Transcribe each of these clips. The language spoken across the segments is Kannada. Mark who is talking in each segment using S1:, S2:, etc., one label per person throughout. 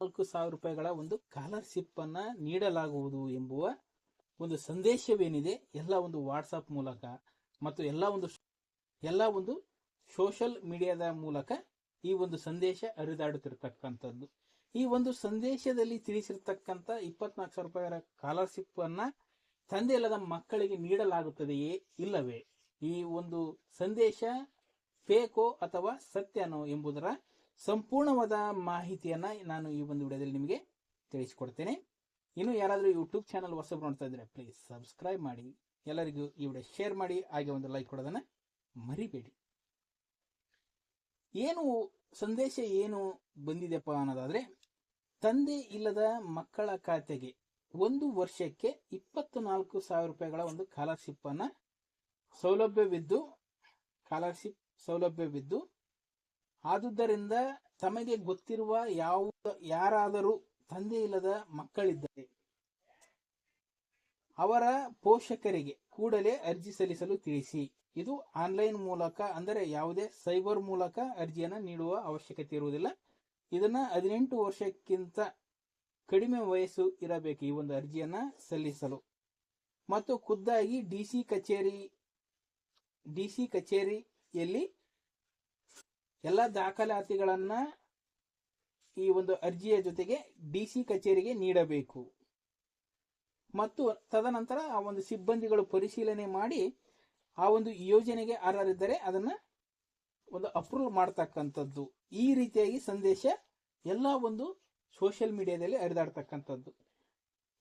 S1: ನಾಲ್ಕು ಸಾವಿರ ರೂಪಾಯಿಗಳ ಒಂದು ಸ್ಕಾಲರ್ಶಿಪ್ ಅನ್ನ ನೀಡಲಾಗುವುದು ಎಂಬುವ ಒಂದು ಸಂದೇಶವೇನಿದೆ, ಎಲ್ಲ ಒಂದು ವಾಟ್ಸಪ್ ಮೂಲಕ ಮತ್ತು ಎಲ್ಲ ಒಂದು ಎಲ್ಲ ಒಂದು ಸೋಷಲ್ ಮೀಡಿಯಾದ ಮೂಲಕ ಈ ಒಂದು ಸಂದೇಶ ಹರಿದಾಡುತ್ತಿರತಕ್ಕಂಥದ್ದು. ಈ ಒಂದು ಸಂದೇಶದಲ್ಲಿ ತಿಳಿಸಿರ್ತಕ್ಕಂಥ ಇಪ್ಪತ್ನಾಲ್ಕು ಸಾವಿರ ರೂಪಾಯಿಗಳ ಸ್ಕಾಲರ್ಶಿಪ್ ಅನ್ನ ತಂದೆ ಇಲ್ಲದ ಮಕ್ಕಳಿಗೆ ನೀಡಲಾಗುತ್ತದೆಯೇ ಇಲ್ಲವೇ? ಈ ಒಂದು ಸಂದೇಶ ಫೇಕೋ ಅಥವಾ ಸತ್ಯನೋ ಎಂಬುದರ ಸಂಪೂರ್ಣವಾದ ಮಾಹಿತಿಯನ್ನ ನಾನು ಈ ಒಂದು ವಿಡಿಯೋದಲ್ಲಿ ನಿಮಗೆ ತಿಳಿಸಿಕೊಡ್ತೇನೆ. ಇನ್ನು ಯಾರಾದರೂ ಯೂಟ್ಯೂಬ್ ಚಾನಲ್ ಹೊಸಬ್ರು ನೋಡ್ತಾ ಇದ್ದರೆ ಪ್ಲೀಸ್ ಸಬ್ಸ್ಕ್ರೈಬ್ ಮಾಡಿ. ಎಲ್ಲರಿಗೂ ಈ ವಿಡಿಯೋ ಶೇರ್ ಮಾಡಿ, ಹಾಗೆ ಒಂದು ಲೈಕ್ ಕೊಡೋದನ್ನ ಮರಿಬೇಡಿ. ಏನು ಸಂದೇಶ ಏನು ಬಂದಿದೆಪ್ಪ ಅನ್ನೋದಾದ್ರೆ, ತಂದೆ ಇಲ್ಲದ ಮಕ್ಕಳ ಖಾತೆಗೆ ಒಂದು ವರ್ಷಕ್ಕೆ ಇಪ್ಪತ್ತು ನಾಲ್ಕು ಸಾವಿರ ರೂಪಾಯಿಗಳ ಒಂದು ಸ್ಕಾಲರ್ಶಿಪ್ ಅನ್ನ ಸೌಲಭ್ಯವಿದ್ದು ಸ್ಕಾಲರ್ಶಿಪ್ ಸೌಲಭ್ಯವಿದ್ದು ಆದುದರಿಂದ ತಮಗೆ ಗೊತ್ತಿರುವ ಯಾವ ಯಾರಾದರೂ ತಂದೆ ಇಲ್ಲದ ಮಕ್ಕಳಿದ್ದರೆ ಅವರ ಪೋಷಕರಿಗೆ ಕೂಡಲೇ ಅರ್ಜಿ ಸಲ್ಲಿಸಲು ತಿಳಿಸಿ. ಇದು ಆನ್ಲೈನ್ ಮೂಲಕ ಅಂದರೆ ಯಾವುದೇ ಸೈಬರ್ ಮೂಲಕ ಅರ್ಜಿಯನ್ನು ನೀಡುವ ಅವಶ್ಯಕತೆ ಇರುವುದಿಲ್ಲ. ಇದನ್ನ ಹದಿನೆಂಟು ವರ್ಷಕ್ಕಿಂತ ಕಡಿಮೆ ವಯಸ್ಸು ಇರಬೇಕು ಈ ಒಂದು ಅರ್ಜಿಯನ್ನ ಸಲ್ಲಿಸಲು. ಮತ್ತು ಖುದ್ದಾಗಿ ಡಿಸಿ ಕಚೇರಿ ಡಿಸಿ ಕಚೇರಿಯಲ್ಲಿ ಎಲ್ಲ ದಾಖಲಾತಿಗಳನ್ನು ಈ ಒಂದು ಅರ್ಜಿಯ ಜೊತೆಗೆ ಡಿ ಸಿ ಕಚೇರಿಗೆ ನೀಡಬೇಕು. ಮತ್ತು ತದನಂತರ ಆ ಒಂದು ಸಿಬ್ಬಂದಿಗಳು ಪರಿಶೀಲನೆ ಮಾಡಿ ಆ ಒಂದು ಯೋಜನೆಗೆ ಅರ್ಹರಿದ್ದರೆ ಅದನ್ನು ಒಂದು ಅಪ್ರೂವ್ ಮಾಡ್ತಕ್ಕಂಥದ್ದು. ಈ ರೀತಿಯಾಗಿ ಸಂದೇಶ ಎಲ್ಲ ಒಂದು ಸೋಷಿಯಲ್ ಮೀಡಿಯಾದಲ್ಲಿ ಹರಿದಾಡ್ತಕ್ಕಂಥದ್ದು.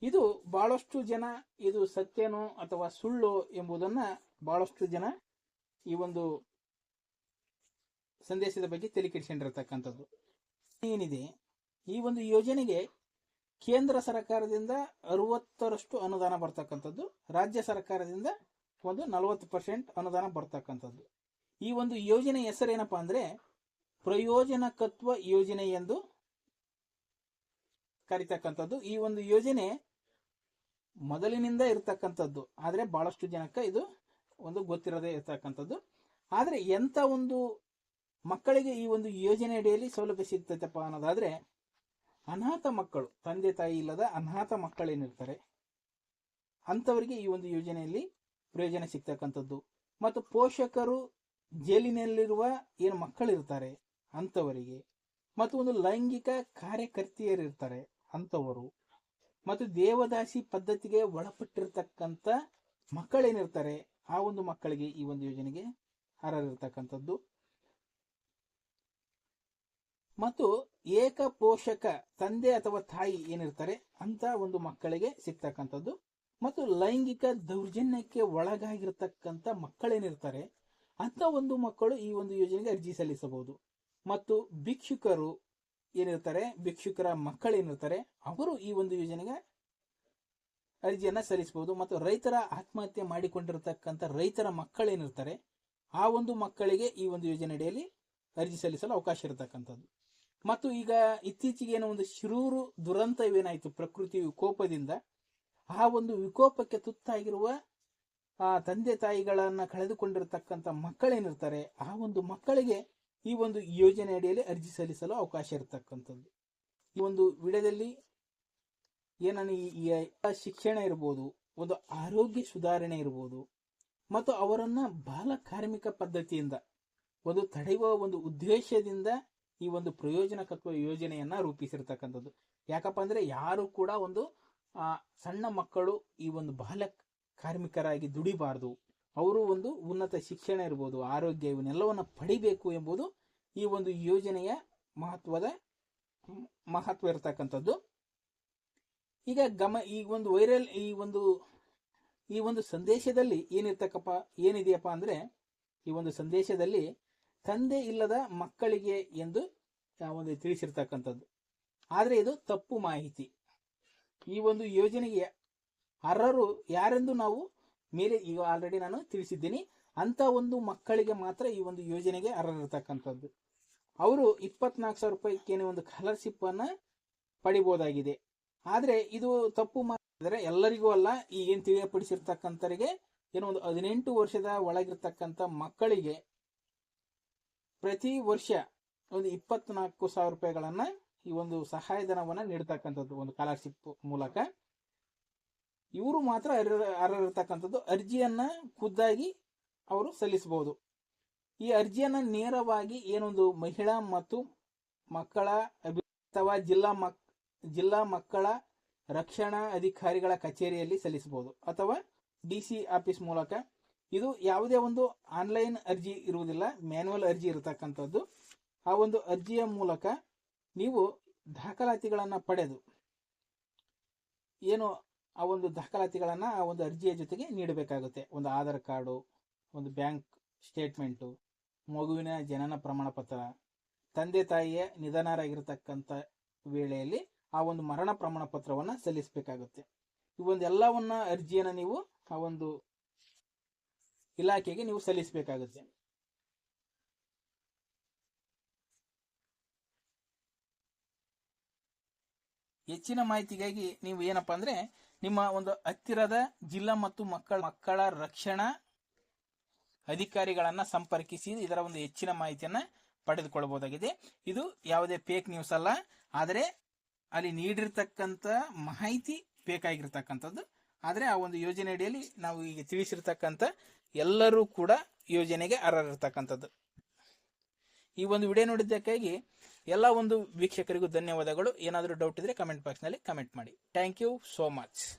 S1: ಇದು ಬಹಳಷ್ಟು ಜನ ಇದು ಸತ್ಯನೋ ಅಥವಾ ಸುಳ್ಳು ಎಂಬುದನ್ನು ಬಹಳಷ್ಟು ಜನ ಈ ಒಂದು ಸಂದೇಶದ ಬಗ್ಗೆ ತಲೆ ಕೆಡಿಸಿಕೊಂಡಿರ್ತಕ್ಕಂಥದ್ದು ಏನಿದೆ? ಈ ಒಂದು ಯೋಜನೆಗೆ ಕೇಂದ್ರ ಸರ್ಕಾರದಿಂದ ಅರವತ್ತರಷ್ಟು ಅನುದಾನ ಬರ್ತಕ್ಕಂಥದ್ದು, ರಾಜ್ಯ ಸರ್ಕಾರದಿಂದ ಒಂದು ನಲವತ್ತು ಪರ್ಸೆಂಟ್ ಅನುದಾನ ಬರ್ತಕ್ಕಂಥದ್ದು. ಈ ಒಂದು ಯೋಜನೆ ಹೆಸರೇನಪ್ಪ ಅಂದ್ರೆ, ಪ್ರಯೋಜನಕತ್ವ ಯೋಜನೆ ಎಂದು ಕರಿತಕ್ಕಂಥದ್ದು. ಈ ಒಂದು ಯೋಜನೆ ಮೊದಲಿನಿಂದ ಇರತಕ್ಕಂಥದ್ದು. ಆದರೆ ಬಹಳಷ್ಟು ಜನಕ್ಕೆ ಇದು ಒಂದು ಗೊತ್ತಿರದೇ ಇರತಕ್ಕಂಥದ್ದು. ಆದರೆ ಎಂಥ ಒಂದು ಮಕ್ಕಳಿಗೆ ಈ ಒಂದು ಯೋಜನೆ ಅಡಿಯಲ್ಲಿ ಸೌಲಭ್ಯ ಸಿಗ್ತೈತಪ್ಪ ಅನ್ನೋದಾದ್ರೆ, ಅನಾಥ ಮಕ್ಕಳು, ತಂದೆ ತಾಯಿ ಇಲ್ಲದ ಅನಾಥ ಮಕ್ಕಳೇನಿರ್ತಾರೆ ಅಂಥವರಿಗೆ ಈ ಒಂದು ಯೋಜನೆಯಲ್ಲಿ ಪ್ರಯೋಜನ ಸಿಗ್ತಕ್ಕಂಥದ್ದು. ಮತ್ತು ಪೋಷಕರು ಜೈಲಿನಲ್ಲಿರುವ ಏನು ಮಕ್ಕಳಿರ್ತಾರೆ, ಅಂಥವರಿಗೆ, ಮತ್ತು ಒಂದು ಲೈಂಗಿಕ ಕಾರ್ಯಕರ್ತೆಯರಿರ್ತಾರೆ, ಅಂಥವರು, ಮತ್ತು ದೇವದಾಸಿ ಪದ್ಧತಿಗೆ ಒಳಪಟ್ಟಿರ್ತಕ್ಕಂಥ ಮಕ್ಕಳೇನಿರ್ತಾರೆ, ಆ ಒಂದು ಮಕ್ಕಳಿಗೆ ಈ ಒಂದು ಯೋಜನೆಗೆ ಅರ್ಹರಿರ್ತಕ್ಕಂಥದ್ದು. ಮತ್ತು ಏಕ ಪೋಷಕ ತಂದೆ ಅಥವಾ ತಾಯಿ ಏನಿರ್ತಾರೆ, ಅಂತ ಒಂದು ಮಕ್ಕಳಿಗೆ ಸಿಗ್ತಕ್ಕಂಥದ್ದು. ಮತ್ತು ಲೈಂಗಿಕ ದೌರ್ಜನ್ಯಕ್ಕೆ ಒಳಗಾಗಿರ್ತಕ್ಕಂಥ ಮಕ್ಕಳೇನಿರ್ತಾರೆ ಅಂತ ಒಂದು ಮಕ್ಕಳು ಈ ಒಂದು ಯೋಜನೆಗೆ ಅರ್ಜಿ ಸಲ್ಲಿಸಬಹುದು. ಮತ್ತು ಭಿಕ್ಷುಕರು ಏನಿರ್ತಾರೆ, ಭಿಕ್ಷುಕರ ಮಕ್ಕಳೇನಿರ್ತಾರೆ, ಅವರು ಈ ಒಂದು ಯೋಜನೆಗೆ ಅರ್ಜಿಯನ್ನ ಸಲ್ಲಿಸಬಹುದು. ಮತ್ತು ರೈತರ ಆತ್ಮಹತ್ಯೆ ಮಾಡಿಕೊಂಡಿರತಕ್ಕಂಥ ರೈತರ ಮಕ್ಕಳೇನಿರ್ತಾರೆ, ಆ ಒಂದು ಮಕ್ಕಳಿಗೆ ಈ ಒಂದು ಯೋಜನೆ ಅಡಿಯಲ್ಲಿ ಅರ್ಜಿ ಸಲ್ಲಿಸಲು ಅವಕಾಶ ಇರತಕ್ಕಂಥದ್ದು. ಮತ್ತು ಈಗ ಇತ್ತೀಚೆಗೆ ಏನೋ ಒಂದು ಶಿರೂರು ದುರಂತವೇನಾಯಿತು ಪ್ರಕೃತಿ ವಿಕೋಪದಿಂದ, ಆ ಒಂದು ವಿಕೋಪಕ್ಕೆ ತುತ್ತಾಗಿರುವ, ಆ ತಂದೆ ತಾಯಿಗಳನ್ನ ಕಳೆದುಕೊಂಡಿರತಕ್ಕಂಥ ಮಕ್ಕಳೇನಿರ್ತಾರೆ, ಆ ಒಂದು ಮಕ್ಕಳಿಗೆ ಈ ಒಂದು ಯೋಜನೆ ಅಡಿಯಲ್ಲಿ ಅರ್ಜಿ ಸಲ್ಲಿಸಲು ಅವಕಾಶ ಇರತಕ್ಕಂಥದ್ದು. ಈ ಒಂದು ವಿಡಿಯೋದಲ್ಲಿ ಏನನ್ನ ಈ ಶಿಕ್ಷಣ ಇರ್ಬೋದು, ಒಂದು ಆರೋಗ್ಯ ಸುಧಾರಣೆ ಇರ್ಬೋದು, ಮತ್ತು ಅವರನ್ನ ಬಾಲ ಕಾರ್ಮಿಕ ಪದ್ಧತಿಯಿಂದ, ಒಂದು ತಡೆಯುವ ಒಂದು ಉದ್ದೇಶದಿಂದ ಈ ಒಂದು ಪ್ರಯೋಜನಕತ್ವ ಯೋಜನೆಯನ್ನ ರೂಪಿಸಿರ್ತಕ್ಕಂಥದ್ದು. ಯಾಕಪ್ಪ ಅಂದ್ರೆ ಯಾರು ಕೂಡ ಒಂದು, ಆ, ಸಣ್ಣ ಮಕ್ಕಳು ಈ ಒಂದು ಬಾಲ ಕಾರ್ಮಿಕರಾಗಿ ದುಡಿಬಾರ್ದು. ಅವರು ಒಂದು ಉನ್ನತ ಶಿಕ್ಷಣ ಇರ್ಬೋದು, ಆರೋಗ್ಯ ಇವನ್ನೆಲ್ಲವನ್ನ ಪಡಿಬೇಕು ಎಂಬುದು ಈ ಒಂದು ಯೋಜನೆಯ ಮಹತ್ವದ, ಮಹತ್ವ ಇರತಕ್ಕಂಥದ್ದು. ಈಗ ಗಮ, ಈ ಒಂದು ವೈರಲ್, ಈ ಒಂದು ಈ ಒಂದು ಸಂದೇಶದಲ್ಲಿ ಏನಿರ್ತಕ್ಕಪ್ಪ ಏನಿದೆಯಪ್ಪ ಅಂದ್ರೆ, ಈ ಒಂದು ಸಂದೇಶದಲ್ಲಿ ತಂದೆ ಇಲ್ಲದ ಮಕ್ಕಳಿಗೆ ಎಂದು ಒಂದು ತಿಳಿಸಿರ್ತಕ್ಕಂಥದ್ದು. ಆದರೆ ಇದು ತಪ್ಪು ಮಾಹಿತಿ. ಈ ಒಂದು ಯೋಜನೆಗೆ ಅರ್ಹರು ಯಾರೆಂದು ನಾವು ಮೇಲೆ ಈಗ ಆಲ್ರೆಡಿ ನಾನು ತಿಳಿಸಿದ್ದೀನಿ. ಅಂತ ಒಂದು ಮಕ್ಕಳಿಗೆ ಮಾತ್ರ ಈ ಒಂದು ಯೋಜನೆಗೆ ಅರ್ಹರಿರ್ತಕ್ಕಂಥದ್ದು. ಅವರು ಇಪ್ಪತ್ನಾಲ್ಕು ಸಾವಿರ ರೂಪಾಯಿಗೆ ಒಂದು ಸ್ಕಾಲರ್ಶಿಪ್ ಅನ್ನ ಪಡಿಬಹುದಾಗಿದೆ ಆದರೆ ಇದು ತಪ್ಪು ಮಾಡಿದ್ರೆ ಎಲ್ಲರಿಗೂ ಅಲ್ಲ, ಈಗೇನು ತಿಳಿಯಪಡಿಸಿರ್ತಕ್ಕಂಥವರಿಗೆ ಏನೋ ಒಂದು ಹದಿನೆಂಟು ವರ್ಷದ ಒಳಗಿರ್ತಕ್ಕಂಥ ಮಕ್ಕಳಿಗೆ ಪ್ರತಿ ವರ್ಷ ಒಂದು ಇಪ್ಪತ್ನಾಲ್ಕು ಸಾವಿರ ರೂಪಾಯಿಗಳನ್ನ ಈ ಒಂದು ಸಹಾಯಧನವನ್ನ ನೀಡತಕ್ಕಂಥದ್ದು ಒಂದು ಸ್ಕಾಲರ್ಶಿಪ್ ಮೂಲಕ. ಇವರು ಮಾತ್ರ ಅರ್ಹ- ಅರ್ಹರಿರ್ತಕ್ಕಂಥದ್ದು ಅರ್ಜಿಯನ್ನ ಖುದ್ದಾಗಿ ಅವರು ಸಲ್ಲಿಸಬಹುದು. ಈ ಅರ್ಜಿಯನ್ನ ನೇರವಾಗಿ ಏನೊಂದು ಮಹಿಳಾ ಮತ್ತು ಮಕ್ಕಳ ಅಥವಾ ಜಿಲ್ಲಾ ಮಕ್, ಜಿಲ್ಲಾ ಮಕ್ಕಳ ರಕ್ಷಣಾ ಅಧಿಕಾರಿಗಳ ಕಚೇರಿಯಲ್ಲಿ ಸಲ್ಲಿಸಬಹುದು. ಅಥವಾ ಡಿಸಿ ಆಫೀಸ್ ಮೂಲಕ ಇದು ಯಾವುದೇ ಒಂದು ಆನ್ಲೈನ್ ಅರ್ಜಿ ಇರುವುದಿಲ್ಲ, ಮ್ಯಾನ್ಯುವಲ್ ಅರ್ಜಿ ಇರತಕ್ಕಂಥದ್ದು. ಆ ಒಂದು ಅರ್ಜಿಯ ಮೂಲಕ ನೀವು ದಾಖಲಾತಿಗಳನ್ನು ಪಡೆದು ಏನು ಆ ಒಂದು ದಾಖಲಾತಿಗಳನ್ನು ಆ ಒಂದು ಅರ್ಜಿಯ ಜೊತೆಗೆ ನೀಡಬೇಕಾಗುತ್ತೆ. ಒಂದು ಆಧಾರ್ ಕಾರ್ಡು, ಒಂದು ಬ್ಯಾಂಕ್ ಸ್ಟೇಟ್ಮೆಂಟು, ಮಗುವಿನ ಜನನ ಪ್ರಮಾಣ ಪತ್ರ ತಂದೆ ತಾಯಿಯ ನಿಧನರಾಗಿರ್ತಕ್ಕಂಥ ವೇಳೆಯಲ್ಲಿ ಆ ಒಂದು ಮರಣ ಪ್ರಮಾಣ ಪತ್ರವನ್ನು ಸಲ್ಲಿಸಬೇಕಾಗುತ್ತೆ ಎಲ್ಲವನ್ನ ಅರ್ಜಿಯನ್ನ ನೀವು ಆ ಒಂದು ಇಲಾಖೆಗೆ ನೀವು ಸಲ್ಲಿಸಬೇಕಾಗುತ್ತೆ. ಹೆಚ್ಚಿನ ಮಾಹಿತಿಗಾಗಿ ನೀವು ಏನಪ್ಪಾ ಅಂದ್ರೆ ನಿಮ್ಮ ಒಂದು ಹತ್ತಿರದ ಜಿಲ್ಲಾ ಮತ್ತು ಮಕ್ಕಳ ಮಕ್ಕಳ ರಕ್ಷಣಾ ಅಧಿಕಾರಿಗಳನ್ನ ಸಂಪರ್ಕಿಸಿ ಇದರ ಒಂದು ಹೆಚ್ಚಿನ ಮಾಹಿತಿಯನ್ನ ಪಡೆದುಕೊಳ್ಳಬಹುದಾಗಿದೆ ಇದು ಯಾವುದೇ ಫೇಕ್ ನ್ಯೂಸ್ ಅಲ್ಲ. ಆದರೆ ಅಲ್ಲಿ ನೀಡಿರ್ತಕ್ಕಂಥ ಮಾಹಿತಿ ಬೇಕಾಗಿರ್ತಕ್ಕಂಥದ್ದು. ಆದರೆ ಆ ಒಂದು ಯೋಜನೆ ಅಡಿಯಲ್ಲಿ ನಾವು ಈಗ ತಿಳಿಸಿರ್ತಕ್ಕಂಥ ಎಲ್ಲರೂ ಕೂಡ ಯೋಜನೆಗೆ ಅರ್ಹರಿರ್ತಕ್ಕಂಥದ್ದು. ಈ ಒಂದು ವಿಡಿಯೋ ನೋಡಿದ್ದಕ್ಕಾಗಿ ಎಲ್ಲ ಒಂದು ವೀಕ್ಷಕರಿಗೂ ಧನ್ಯವಾದಗಳು. ಏನಾದರೂ ಡೌಟ್ ಇದ್ರೆ ಕಮೆಂಟ್ ಬಾಕ್ಸ್ನಲ್ಲಿ ಕಮೆಂಟ್ ಮಾಡಿ. Thank you so much